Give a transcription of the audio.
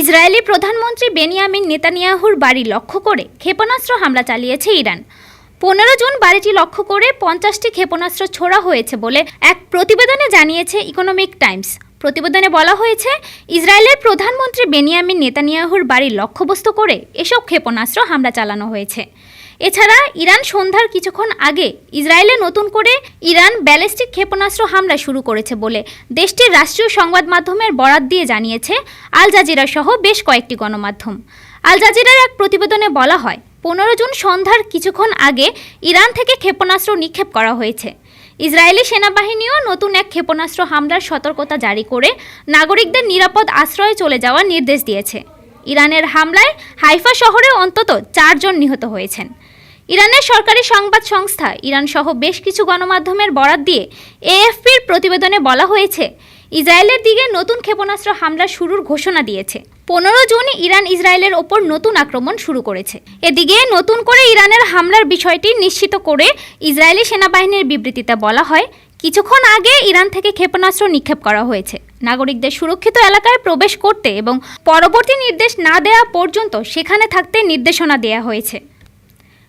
Israeli প্রধানমন্ত্রী Benjamin নেতানিয়াহুর বাড়ি লক্ষ্য করে ক্ষেপণাস্ত্র হামলা চালিয়েছে ইরান। পনেরো জুন বাড়িটি লক্ষ্য করে পঞ্চাশটি ক্ষেপণাস্ত্র ছোড়া হয়েছে বলে এক প্রতিবেদনে জানিয়েছে ইকোনমিক টাইমস প্রতিবেদনে বলা হয়েছে, ইসরায়েলের প্রধানমন্ত্রী বেনিয়ামিন নেতানিয়াহুর বাড়ি লক্ষ্যবস্তু করে এসব ক্ষেপণাস্ত্র হামলা চালানো হয়েছে। এছাড়া ইরান সন্ধ্যার কিছুক্ষণ আগে ইসরায়েলে নতুন করে ইরান ব্যালিস্টিক ক্ষেপণাস্ত্র হামলা শুরু করেছে বলে দেশটির রাষ্ট্রীয় সংবাদ মাধ্যমের বরাত দিয়ে জানিয়েছে আল জাজিরা সহ বেশ কয়েকটি গণমাধ্যম। আল জাজিরার এক প্রতিবেদনে বলা হয়, পনেরো জুন সন্ধ্যার কিছুক্ষণ আগে ইরান থেকে ক্ষেপণাস্ত্র নিক্ষেপ করা হয়েছে। ইসরায়েলি সেনাবাহিনীও নতুন এক ক্ষেপণাস্ত্র হামলার সতর্কতা জারি করে নাগরিকদের নিরাপদ আশ্রয়ে চলে যাওয়ার নির্দেশ দিয়েছে। ইরানের হামলায় হাইফা শহরে অন্তত চারজন নিহত হয়েছেন। ইরানের সরকারি সংবাদ সংস্থা ইরান সহ বেশ কিছু গণমাধ্যমের বরাত দিয়ে এএফপির প্রতিবেদনে বলা হয়েছে, ইসরায়েলের দিকে নতুন ক্ষেপণাস্ত্র হামলা শুরুর ঘোষণা দিয়েছে। পনেরো জুন ইরান ইসরায়েলের ওপর নতুন আক্রমণ শুরু করেছে। এদিকে নতুন করে ইরানের হামলার বিষয়টি নিশ্চিত করে ইসরায়েলি সেনাবাহিনীর বিবৃতিতে বলা হয়, কিছুক্ষণ আগে ইরান থেকে ক্ষেপণাস্ত্র নিক্ষেপ করা হয়েছে। নাগরিকদের সুরক্ষিত এলাকায় প্রবেশ করতে এবং পরবর্তী নির্দেশ না দেওয়া পর্যন্ত সেখানে থাকতে নির্দেশনা দেওয়া হয়েছে।